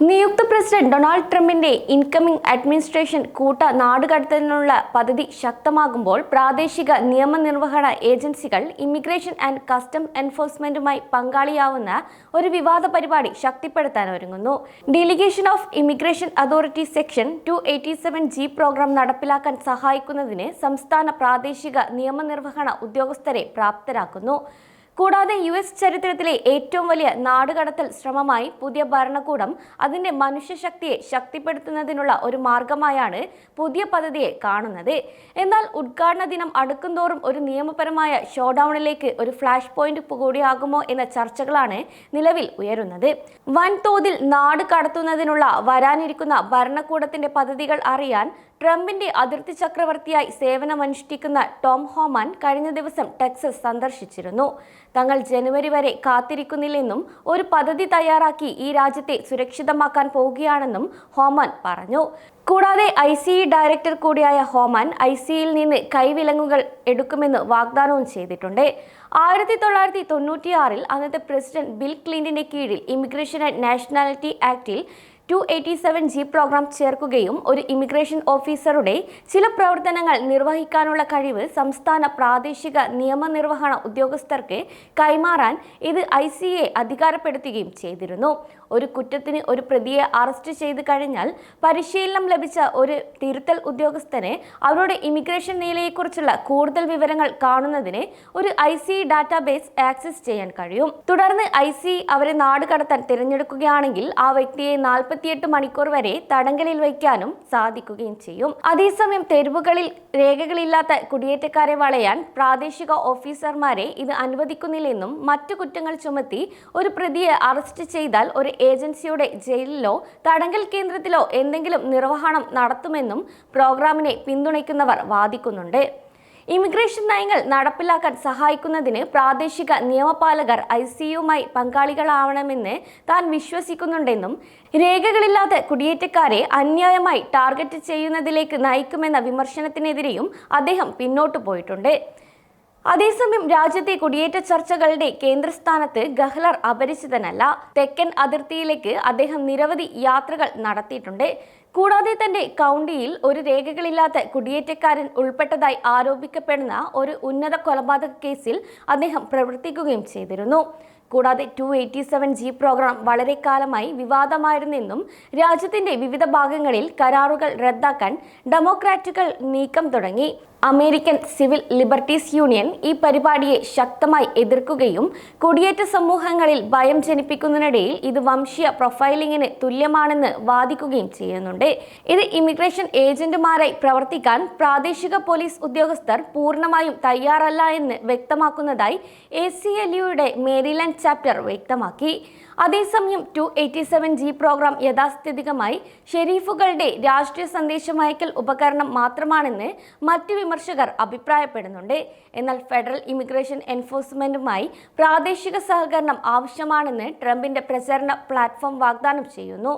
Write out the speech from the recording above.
നിയുക്ത president Donald ട്രംപിന്റെ incoming administration കൂട്ട നാടുകടത്തലിനുള്ള പദ്ധതി ശക്തമാകുമ്പോൾ പ്രാദേശിക നിയമനിർവഹണ ഏജൻസികൾ ഇമിഗ്രേഷൻ ആൻഡ് കസ്റ്റം എൻഫോഴ്സ്മെന്റുമായി പങ്കാളിയാവുന്ന ഒരു വിവാദ പരിപാടി ശക്തിപ്പെടുത്താൻ ഒരുങ്ങുന്നു. Delegation of immigration authority section two G program നടപ്പിലാക്കാൻ സഹായിക്കുന്നതിന് സംസ്ഥാന പ്രാദേശിക നിയമനിർവഹണ ഉദ്യോഗസ്ഥരെ പ്രാപ്തരാക്കുന്നു. കൂടാതെ യു എസ് ചരിത്രത്തിലെ ഏറ്റവും വലിയ നാടുകടത്തൽ ശ്രമമായി പുതിയ ഭരണകൂടം അതിന്റെ മനുഷ്യശക്തിയെ ശക്തിപ്പെടുത്തുന്നതിനുള്ള ഒരു മാർഗമായാണ് പുതിയ പദ്ധതിയെ കാണുന്നത്. എന്നാൽ ഉദ്ഘാടന ദിനം അടുക്കുംതോറും ഒരു നിയമപരമായ ഷോഡൌണിലേക്ക് ഒരു ഫ്ലാഷ് പോയിന്റ് കൂടിയാകുമോ എന്ന ചർച്ചകളാണ് നിലവിൽ ഉയരുന്നത്. വൻതോതിൽ നാട് കടത്തുന്നതിനുള്ള വരാനിരിക്കുന്ന ഭരണകൂടത്തിന്റെ പദ്ധതികൾ അറിയാൻ ട്രംപിന്റെ അതിർത്തി ചക്രവർത്തിയായി സേവനമനുഷ്ഠിക്കുന്ന ടോം ഹോമാൻ കഴിഞ്ഞ ദിവസം ടെക്സസ് സന്ദർശിച്ചിരുന്നു. തങ്ങൾ ജനുവരി വരെ കാത്തിരിക്കുന്നില്ലെന്നും ഒരു പദ്ധതി തയ്യാറാക്കി ഈ രാജ്യത്തെ സുരക്ഷിതമാക്കാൻ പോവുകയാണെന്നും ഹോമാൻ പറഞ്ഞു. കൂടാതെ ഐ സി ഡയറക്ടർ കൂടിയായ ഹോമാൻ ഐ സിയിൽ നിന്ന് കൈവിലങ്ങുകൾ എടുക്കുമെന്ന് വാഗ്ദാനവും ചെയ്തിട്ടുണ്ട്. ആയിരത്തി തൊള്ളായിരത്തി തൊണ്ണൂറ്റിയാറിൽ അന്നത്തെ പ്രസിഡന്റ് ബിൽ ക്ലിന്റന്റെ കീഴിൽ immigration and nationality ആക്ടിൽ two eighty seven G program ചേർക്കുകയും ഒരു ഇമിഗ്രേഷൻ ഓഫീസറുടെ ചില പ്രവർത്തനങ്ങൾ നിർവഹിക്കാനുള്ള കഴിവ് സംസ്ഥാന പ്രാദേശിക നിയമനിർവഹണ ഉദ്യോഗസ്ഥർക്ക് കൈമാറാൻ ഇത് ഐ സി എ അധികാരപ്പെടുത്തുകയും ചെയ്തിരുന്നു. ഒരു കുറ്റത്തിന് ഒരു പ്രതിയെ അറസ്റ്റ് ചെയ്തു കഴിഞ്ഞാൽ പരിശീലനം ലഭിച്ച ഒരു തിരുത്തൽ ഉദ്യോഗസ്ഥനെ അവരുടെ ഇമിഗ്രേഷൻ നിലയെക്കുറിച്ചുള്ള കൂടുതൽ വിവരങ്ങൾ കാണുന്നതിന് ഒരു ഐ സി ഡാറ്റാബേസ് ആക്സസ് ചെയ്യാൻ കഴിയും. തുടർന്ന് ഐ സി അവരെ നാട് കടത്താൻ തിരഞ്ഞെടുക്കുകയാണെങ്കിൽ ആ വ്യക്തിയെ നാൽപ്പത്തിയെട്ട് മണിക്കൂർ വരെ തടങ്കലിൽ വയ്ക്കാനും സാധിക്കുകയും ചെയ്യും. അതേസമയം തെരുവുകളിൽ രേഖകളില്ലാത്ത കുടിയേറ്റക്കാരെ വളയാൻ പ്രാദേശിക ഓഫീസർമാരെ ഇത് അനുവദിക്കുന്നില്ലെന്നും മറ്റു കുറ്റങ്ങൾ ചുമത്തി ഒരു പ്രതിയെ അറസ്റ്റ് ചെയ്താൽ ഒരു ഏജൻസിയുടെ ജയിലിലോ തടങ്കൽ കേന്ദ്രത്തിലോ എന്തെങ്കിലും നിർവഹണം നടത്തുമെന്നും പ്രോഗ്രാമിനെ പിന്തുണയ്ക്കുന്നവർ വാദിക്കുന്നുണ്ട്. ഇമിഗ്രേഷൻ നയങ്ങൾ നടപ്പിലാക്കാൻ സഹായിക്കുന്നതിന് പ്രാദേശിക നിയമപാലകർ ഐ സിയുമായി പങ്കാളികളാവണമെന്ന് താൻ വിശ്വസിക്കുന്നുണ്ടെന്നും രേഖകളില്ലാതെ കുടിയേറ്റക്കാരെ അന്യായമായി ടാർഗറ്റ് ചെയ്യുന്നതിലേക്ക് നയിക്കുമെന്ന വിമർശനത്തിനെതിരെയും അദ്ദേഹം പിന്നോട്ടു പോയിട്ടുണ്ട്. അതേസമയം രാജ്യത്തെ കുടിയേറ്റ ചർച്ചകളുടെ കേന്ദ്രസ്ഥാനത്ത് ഗഹ്ലർ അപരിചിതനല്ല. തെക്കൻ അതിർത്തിയിലേക്ക് അദ്ദേഹം നിരവധി യാത്രകൾ നടത്തിയിട്ടുണ്ട്. കൂടാതെ തന്റെ കൗണ്ടിയിൽ ഒരു രേഖകളില്ലാത്ത കുടിയേറ്റക്കാരൻ ഉൾപ്പെട്ടതായി ആരോപിക്കപ്പെടുന്ന ഒരു ഉന്നത കൊലപാതക കേസിൽ അദ്ദേഹം പ്രവർത്തിക്കുകയും ചെയ്തിരുന്നു. കൂടാതെ two eighty seven G program വളരെ കാലമായി വിവാദമായിരുന്നെന്നും രാജ്യത്തിന്റെ വിവിധ ഭാഗങ്ങളിൽ കരാറുകൾ റദ്ദാക്കാൻ ഡെമോക്രാറ്റുകൾ നീക്കം തുടങ്ങി. അമേരിക്കൻ സിവിൽ ലിബർട്ടീസ് യൂണിയൻ ഈ പരിപാടിയെ ശക്തമായി എതിർക്കുകയും കുടിയേറ്റ സമൂഹങ്ങളിൽ ഭയം ജനിപ്പിക്കുന്നതിനിടയിൽ ഇത് വംശീയ പ്രൊഫൈലിംഗിന് തുല്യമാണെന്ന് വാദിക്കുകയും ചെയ്യുന്നുണ്ട്. ഇത് ഇമിഗ്രേഷൻ ഏജന്റുമാരായി പ്രവർത്തിക്കാൻ പ്രാദേശിക പോലീസ് ഉദ്യോഗസ്ഥർ പൂർണമായും തയ്യാറല്ല എന്ന് വ്യക്തമാക്കുന്നതായി എ സി എൽ യുടെ മേരിലാൻഡ് ചാപ്റ്റർ വ്യക്തമാക്കി. അതേസമയം two eighty seven G program യഥാസ്ഥിതികമായി ഷെരീഫുകളുടെ രാഷ്ട്രീയ സന്ദേശമയക്കൽ ഉപകരണം മാത്രമാണെന്ന് മറ്റ് വിമർശകർ അഭിപ്രായപ്പെടുന്നുണ്ട്. എന്നാൽ ഫെഡറൽ ഇമിഗ്രേഷൻ എൻഫോഴ്സ്മെന്റുമായി പ്രാദേശിക സഹകരണം ആവശ്യമാണെന്ന് ട്രംപിന്റെ പ്രചരണ പ്ലാറ്റ്ഫോം വാഗ്ദാനം ചെയ്യുന്നു.